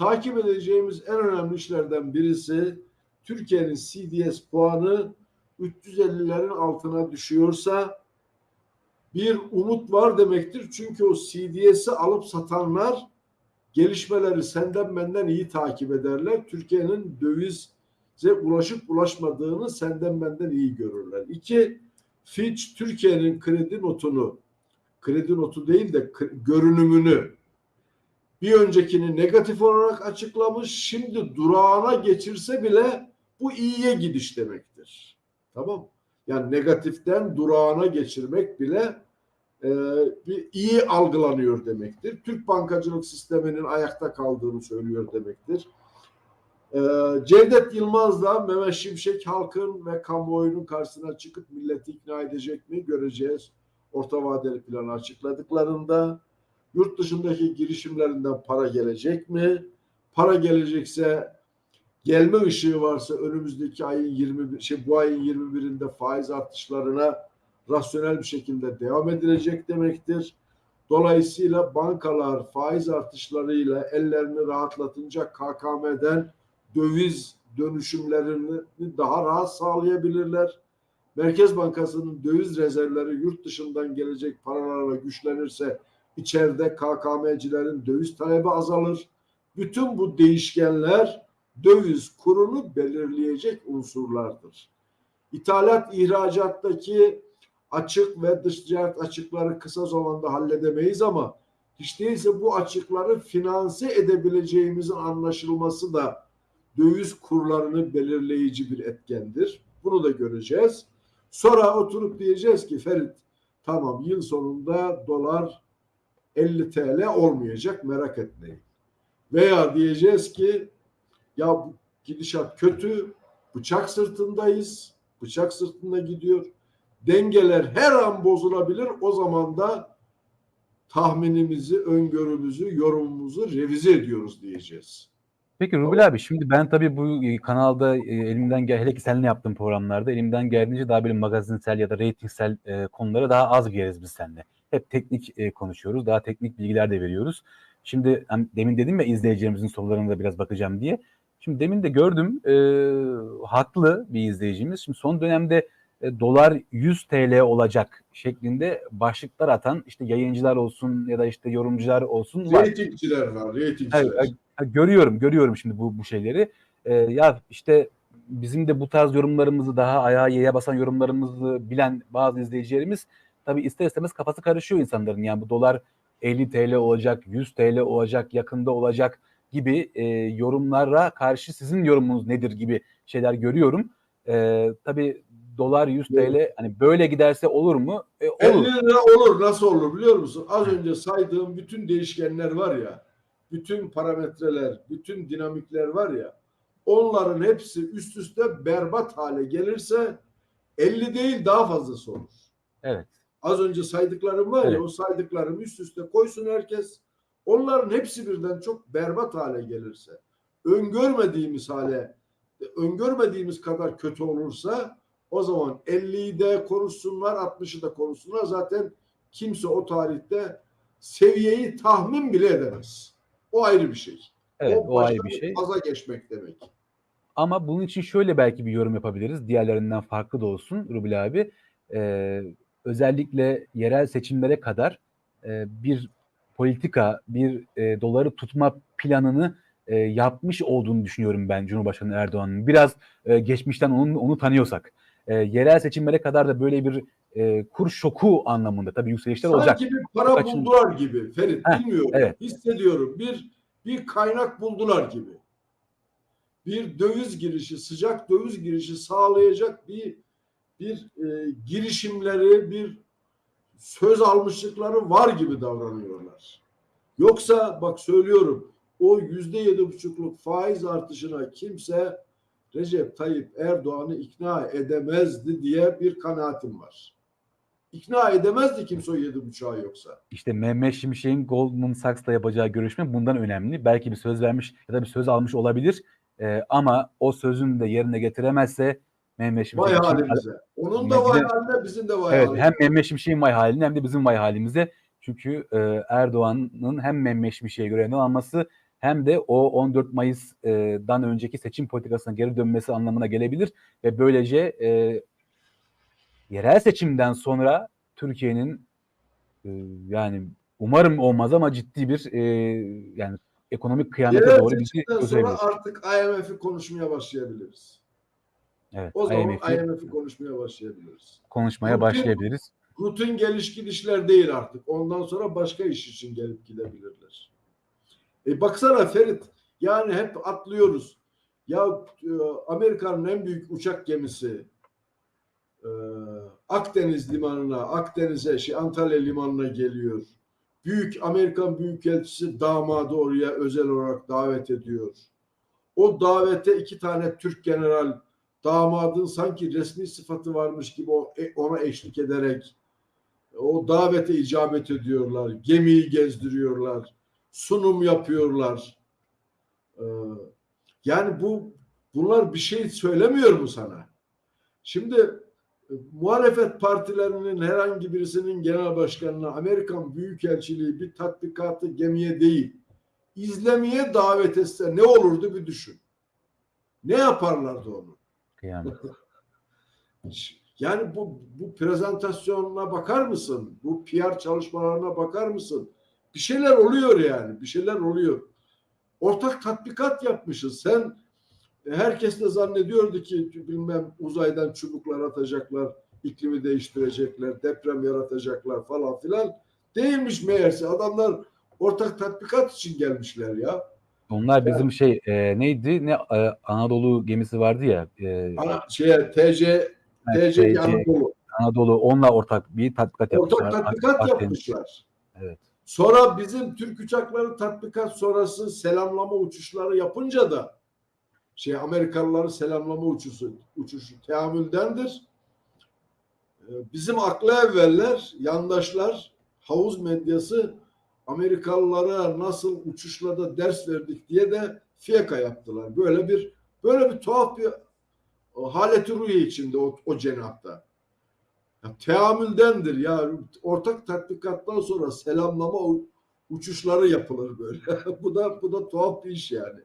takip edeceğimiz en önemli işlerden birisi Türkiye'nin CDS puanı 350'lerin altına düşüyorsa bir umut var demektir. Çünkü o CDS'i alıp satanlar gelişmeleri senden benden iyi takip ederler. Türkiye'nin dövize ulaşıp ulaşmadığını senden benden iyi görürler. İki, Fitch Türkiye'nin kredi notunu, kredi notu değil de görünümünü bir öncekini negatif olarak açıklamış. Şimdi durağına geçirse bile bu iyiye gidiş demektir. Tamam Yani negatiften durağına geçirmek bile e, bir iyi algılanıyor demektir. Türk bankacılık sisteminin ayakta kaldığını söylüyor demektir. E, Cevdet Yılmaz da Mehmet Şimşek halkın ve kamuoyunun karşısına çıkıp milleti ikna edecek mi göreceğiz. Orta vadeli planı açıkladıklarında yurt dışındaki girişimlerinden para gelecek mi? Para gelecekse gelme ışığı varsa önümüzdeki ayın 20 şey bu ayın 21'inde faiz artışlarına rasyonel bir şekilde devam edilecek demektir. Dolayısıyla bankalar faiz artışlarıyla ellerini rahatlatınca KKM'den döviz dönüşümlerini daha rahat sağlayabilirler. Merkez Bankası'nın döviz rezervleri yurt dışından gelecek paralarla güçlenirse içeride KKM'cilerin döviz talebi azalır. Bütün bu değişkenler döviz kurunu belirleyecek unsurlardır. İthalat ihracattaki açık ve dış ticaret açıkları kısa zamanda halledemeyiz ama hiç değilse bu açıkları finanse edebileceğimizin anlaşılması da döviz kurlarını belirleyici bir etkendir. Bunu da göreceğiz. Sonra oturup diyeceğiz ki Ferit tamam yıl sonunda dolar 50 TL olmayacak merak etmeyin. Veya diyeceğiz ki ya gidişat kötü, bıçak sırtındayız, bıçak sırtında gidiyor. Dengeler her an bozulabilir. O zaman da tahminimizi, öngörümüzü, yorumumuzu revize ediyoruz diyeceğiz. Peki Rubil abi şimdi ben tabii bu e, kanalda e, elimden gel hele ki seninle yaptığım programlarda elimden geldiğince daha böyle magazinsel ya da reytingsel e, konulara daha az gireriz biz seninle. Hep teknik e, konuşuyoruz. Daha teknik bilgiler de veriyoruz. Şimdi hani demin dedim ya izleyicilerimizin sorularına da biraz bakacağım diye. Şimdi demin de gördüm e, haklı bir izleyicimiz. Şimdi son dönemde e, dolar 100 TL olacak şeklinde başlıklar atan işte yayıncılar olsun ya da işte yorumcular olsun var. Reytingçiler var, reytingçiler. Evet, görüyorum, görüyorum şimdi bu bu şeyleri. E, ya işte bizim de bu tarz yorumlarımızı daha ayağa yere basan yorumlarımızı bilen bazı izleyicilerimiz tabii ister istemez kafası karışıyor insanların. Yani bu dolar 50 TL olacak, 100 TL olacak, yakında olacak gibi e, yorumlara karşı sizin yorumunuz nedir gibi şeyler görüyorum. E, tabii dolar 100 TL hani böyle giderse olur mu? E, olur. 50 lira olur. Nasıl olur biliyor musun? Az önce saydığım bütün değişkenler var ya, bütün parametreler, bütün dinamikler var ya, onların hepsi üst üste berbat hale gelirse 50 değil daha fazlası olur. Evet. Az önce saydıklarım var evet. ya o saydıklarım üst üste koysun herkes. Onların hepsi birden çok berbat hale gelirse, öngörmediğimiz hale, öngörmediğimiz kadar kötü olursa o zaman 50'yi de konuşsunlar, 60'ı da konuşsunlar. Zaten kimse o tarihte seviyeyi tahmin bile edemez. O ayrı bir şey. Evet, o, o ayrı bir şey. Faza geçmek demek. Ama bunun için şöyle belki bir yorum yapabiliriz. Diğerlerinden farklı da olsun Rubil abi. Ee, özellikle yerel seçimlere kadar e, bir politika, bir e, doları tutma planını e, yapmış olduğunu düşünüyorum ben Cumhurbaşkanı Erdoğan'ın. Biraz e, geçmişten onu, onu tanıyorsak. E, yerel seçimlere kadar da böyle bir e, kur şoku anlamında tabii yükselişler Sanki olacak. Sanki bir para Kaçın... buldular gibi Ferit Heh, bilmiyorum. Evet. Hissediyorum. Bir bir kaynak buldular gibi. Bir döviz girişi, sıcak döviz girişi sağlayacak bir bir e, girişimleri, bir söz almışlıkları var gibi davranıyorlar. Yoksa bak söylüyorum o yüzde yedi buçukluk faiz artışına kimse Recep Tayyip Erdoğan'ı ikna edemezdi diye bir kanaatim var. İkna edemezdi kimse o yedi buçuğa yoksa. İşte Mehmet Şimşek'in Goldman Sachs'la yapacağı görüşme bundan önemli. Belki bir söz vermiş ya da bir söz almış olabilir. Ee, ama o sözünü de yerine getiremezse Mehmet Şimşek. Vay halimize. Onun da vay haline bizim de vay evet, halimize. Hem Mehmet Şimşek'in vay haline hem de bizim vay halimize. Çünkü e, Erdoğan'ın hem Mehmet Şimşek'e görev alması hem de o 14 Mayıs'dan önceki seçim politikasına geri dönmesi anlamına gelebilir ve böylece e, yerel seçimden sonra Türkiye'nin e, yani umarım olmaz ama ciddi bir e, yani ekonomik kıyamete Yerel doğru seçimden götürebilir. sonra artık IMF'i konuşmaya başlayabiliriz. Evet, O zaman IMF'i IMF'i konuşmaya başlayabiliriz. konuşmaya Rutin- başlayabiliriz. Rutin geliş gidişler değil artık. Ondan sonra başka iş için gelip gidebilirler. E baksana Ferit yani hep atlıyoruz. Ya e, Amerika'nın en büyük uçak gemisi e, Akdeniz limanına, Akdeniz'e, şey Antalya limanına geliyor. Büyük Amerikan Büyükelçisi damadı oraya özel olarak davet ediyor. O davete iki tane Türk general damadın sanki resmi sıfatı varmış gibi e, ona eşlik ederek o davete icabet ediyorlar. Gemiyi gezdiriyorlar. Sunum yapıyorlar. Ee, yani bu bunlar bir şey söylemiyor mu sana? Şimdi e, muhalefet partilerinin herhangi birisinin genel başkanına Amerikan Büyükelçiliği bir tatbikatı gemiye değil izlemeye davet etse ne olurdu bir düşün. Ne yaparlardı onu? Kıyamet. Yani bu bu prezentasyonuna bakar mısın? Bu PR çalışmalarına bakar mısın? Bir şeyler oluyor yani. Bir şeyler oluyor. Ortak tatbikat yapmışız. Sen herkes de zannediyordu ki bilmem uzaydan çubuklar atacaklar, iklimi değiştirecekler, deprem yaratacaklar falan filan. Değilmiş meğerse. Adamlar ortak tatbikat için gelmişler ya. Onlar bizim şey e, neydi? Ne e, Anadolu gemisi vardı ya. E, Ana, şeye TC TC TC Anadolu. Anadolu onunla ortak bir tatbikat yapmışlar. Ortak tatbikat Akdeniz. yapmışlar. Evet. Sonra bizim Türk uçakları tatbikat sonrası selamlama uçuşları yapınca da şey Amerikalıların selamlama uçuşu, uçuşu teamüldendir. Ee, Bizim aklı evveller, yandaşlar, havuz medyası Amerikalılara nasıl uçuşlarda ders verdik diye de fiyaka yaptılar. Böyle bir böyle bir tuhaf bir haleti ruhi içinde o, o cenapta. Ya, teamüldendir ya. Ortak tatbikattan sonra selamlama uçuşları yapılır böyle. bu da bu da tuhaf bir iş yani.